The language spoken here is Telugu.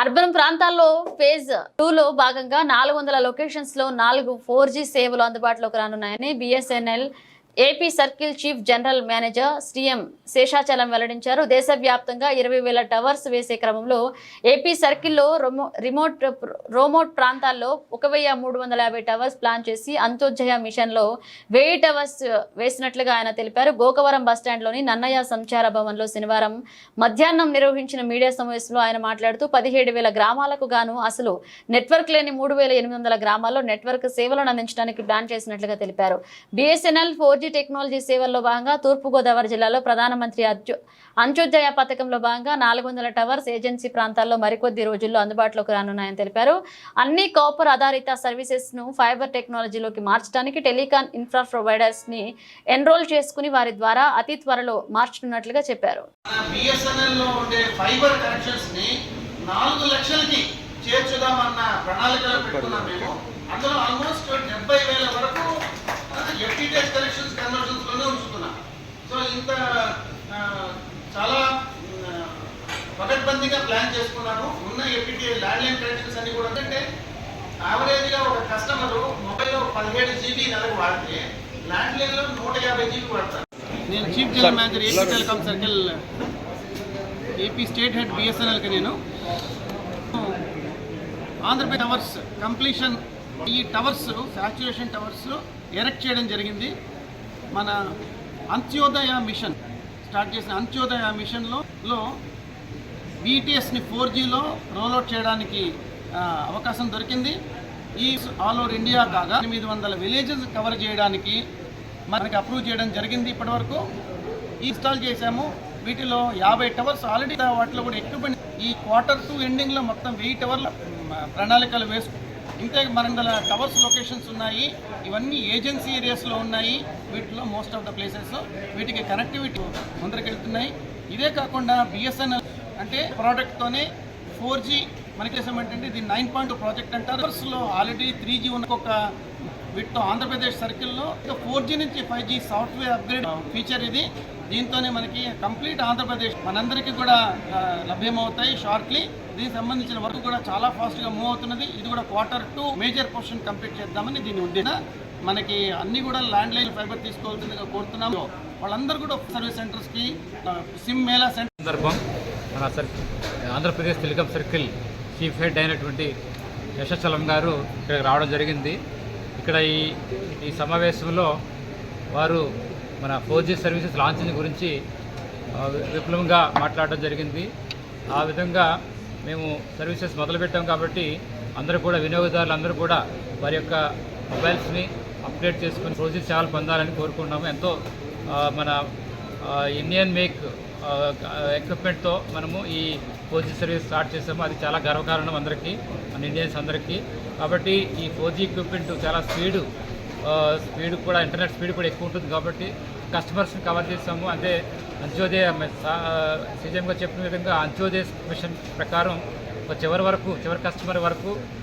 అర్బన్ ప్రాంతాల్లో ఫేజ్ టూ లో భాగంగా నాలుగు వందల లొకేషన్స్లో నాలుగు ఫోర్ జీ సేవలు అందుబాటులోకి రానున్నాయని BSNL AP circle chief general manager Shri M Seshachalam వెల్లడించారు. దేశవ్యాప్తంగా ఇరవై వేల టవర్స్ వేసే క్రమంలో ఏపీ సర్కిల్లో రొమో రిమోట్ రోమోట్ ప్రాంతాల్లో ఒక వెయ్యి మూడు వందల యాభై టవర్స్ ప్లాన్ చేసి అంత్యోదయ మిషన్లో వెయ్యి టవర్స్ వేసినట్లుగా ఆయన తెలిపారు. గోకవరం బస్టాండ్లోని నన్నయ్య సంచార భవన్లో శనివారం మధ్యాహ్నం నిర్వహించిన మీడియా సమావేశంలో ఆయన మాట్లాడుతూ పదిహేడు వేల గ్రామాలకు గాను అసలు నెట్వర్క్ లేని మూడు వేల ఎనిమిది వందల గ్రామాల్లో నెట్వర్క్ సేవలను అందించడానికి ప్లాన్ చేసినట్లుగా తెలిపారు. బిఎస్ఎన్ఎల్ ఫోర్ ఫోర్ టెక్నాలజీ సేవల్లో భాగంగా తూర్పుగోదావరి జిల్లాలో ప్రధానమంత్రి అత్యు అంత్యోదయ పథకంలో భాగంగా నాలుగు టవర్స్ ఏజెన్సీ ప్రాంతాల్లో మరికొద్ది రోజుల్లో అందుబాటులోకి రానున్నాయని తెలిపారు. అన్ని కాపర్ ఆధారిత సర్వీసెస్ను ఫైబర్ టెక్నాలజీలోకి మార్చడానికి టెలికాం ఇన్ఫ్రా ప్రొవైడర్స్ని ఎన్రోల్ చేసుకుని వారి ద్వారా అతి త్వరలో మార్చనున్నట్లుగా చెప్పారు. నాలుగు లక్షలకి చేర్చుదామన్న ప్రణాళికలు పెట్టుకున్నాం మేము. అందులో ఆల్మోస్ట్ డెబ్బై వేల వరకు ఎఫ్టీటీఎస్ కనెక్షన్స్ కన్వర్షన్స్లోనే ఉంచుతున్నాం సో ఇంత ఆ, చాలా ఆ, పకడ్బందీగా ప్లాన్ చేసుకున్నాము ఉన్న ఎఫ్టీటీ ల్యాండ్ లైన్ కనెక్షన్స్ అన్ని కూడా అంటే యావరేజ్గా ఒక కస్టమర్ మొబైల్లో పదిహేడు జీబీ నెలకు వాడితే ల్యాండ్ లైన్లో నూట యాభై జీబీ వాడతారు. నేను chief general manager AP telecom circle AP state head బిఎస్ఎన్ఎల్కి నేను. ఆంధ్రప్రదేశ్ టవర్స్ కంప్లీషన్ ఈ టవర్స్ సాచురేషన్ టవర్స్ ఎరెక్ట్ చేయడం జరిగింది. మన అంత్యోదయ మిషన్ స్టార్ట్ చేసిన అంత్యోదయ మిషన్లో బీటీఎస్ని ఫోర్ జీలో రోల్అవుట్ చేయడానికి అవకాశం దొరికింది. ఈ ఆల్ ఓవర్ ఇండియా కాగా ఎనిమిది వందల విలేజెస్ కవర్ చేయడానికి మనకి అప్రూవ్ చేయడం జరిగింది ఇప్పటివరకు. ఇన్స్టాల్ చేశాము. వీటిలో యాభై టవర్స్ ఆల్రెడీ వాటిలో కూడా ఎక్విప్మెంట్ ఈ క్వార్టర్ టూ ఎండింగ్లో మొత్తం వెయ్యి టవర్ల ప్రణాళికలు వేసు ఇంకా మన టవర్స్ లొకేషన్స్ ఉన్నాయి. ఇవన్నీ ఏజెన్సీ ఏరియాస్లో ఉన్నాయి. వీటిలో మోస్ట్ ఆఫ్ ద ప్లేసెస్ వీటికి కనెక్టివిటీ ముందరికెళ్తున్నాయి. ఇదే కాకుండా బిఎస్ఎన్ఎల్ అంటే ప్రోడక్ట్తోనే ఫోర్ జీ మనకేసం ఏంటంటే ఇది నైన్ పాయింట్ ప్రాజెక్ట్ అంటారు. లో ఆల్రెడీ త్రీ జీ ఉన్న ఒక వీటితో ఆంధ్రప్రదేశ్ సర్కిల్లో ఫోర్ జీ నుంచి five G software upgrade feature ఇది. దీంతోనే మనకి కంప్లీట్ ఆంధ్రప్రదేశ్ మనందరికీ కూడా లభ్యమవుతాయి షార్ట్లీ దీనికి సంబంధించిన వర్క్ కూడా చాలా ఫాస్ట్గా మూవ్ అవుతున్నది. ఇది కూడా quarter two major portion complete చేద్దామని దీని ఉద్దేశం. మనకి అన్ని కూడా ల్యాండ్ లైన్ ఫైబర్ తీసుకోవాల్సిందిగా కోరుతున్నాము. వాళ్ళందరూ కూడా సర్వీస్ సెంటర్స్కి సిమ్ మేళా సెంటర్ సందర్భం. మన sir Andhra Pradesh telecom circle chief head అయినటువంటి యశస్వలం గారు ఇక్కడికి రావడం జరిగింది. ఇక్కడ ఈ ఈ సమావేశంలో వారు మన ఫోర్ జీ సర్వీసెస్ లాంచింగ్ గురించి ఆ, విపులంగా మాట్లాడడం జరిగింది. ఆ విధంగా మేము సర్వీసెస్ మొదలుపెట్టాం కాబట్టి అందరూ కూడా వినియోగదారులు అందరూ కూడా వారి యొక్క మొబైల్స్ని అప్డేట్ చేసుకుని ఫోర్ సేవలు పొందాలని కోరుకుంటున్నాము. ఎంతో మన ఇండియన్ మేక్ ఎక్విప్మెంట్తో మనము ఈ ఫోర్ సర్వీస్ స్టార్ట్ చేసాము అది చాలా గర్వకారణం అందరికీ మన ఇండియన్స్ అందరికీ. కాబట్టి ఈ ఫోర్ ఎక్విప్మెంట్ చాలా స్పీడు స్పీడ్ కూడా ఇంటర్నెట్ స్పీడ్ కూడా ఎక్కువ ఉంటుంది కాబట్టి కస్టమర్స్ని కవర్ చేసాము అంటే అంత్యోదయ సీజన్గా చెప్పిన విధంగా అంత్యోదయ మిషన్ ప్రకారం ఒక చివరి వరకు చివరి కస్టమర్ వరకు